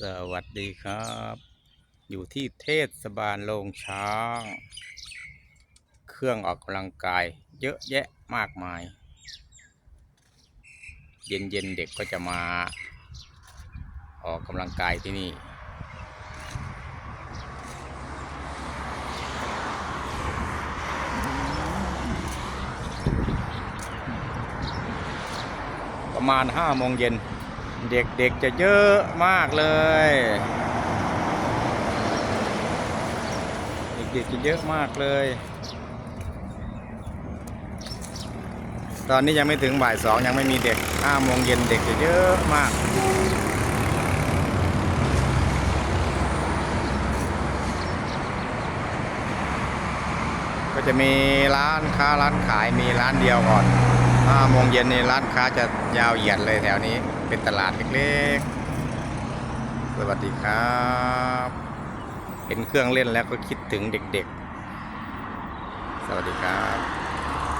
สวัสดีครับ อยู่ที่เทศบาลโรงช้าง เครื่องออกกำลังกาย เยอะแยะมากมาย เย็นๆเด็กก็จะมา ออกกำลังกายที่นี่ ประมาณห้าโมงเย็น เด็กๆจะเยอะมากเลย เด็กๆจะเยอะมากเลย ตอนนี้ยังไม่ถึงบ่ายสองยังไม่มีเด็กห้าโมงเย็นเด็กจะเยอะมากก็จะมีร้านค้าร้านขายมีร้านเดียวก่อน ห้าโมงเย็นนี่ร้านค้าจะยาวเหยียดเลยแถวนี้ เป็นตลาดเล็กๆ สวัสดีครับ เห็นเครื่องเล่นแล้วก็คิดถึงเด็กๆ สวัสดีครับ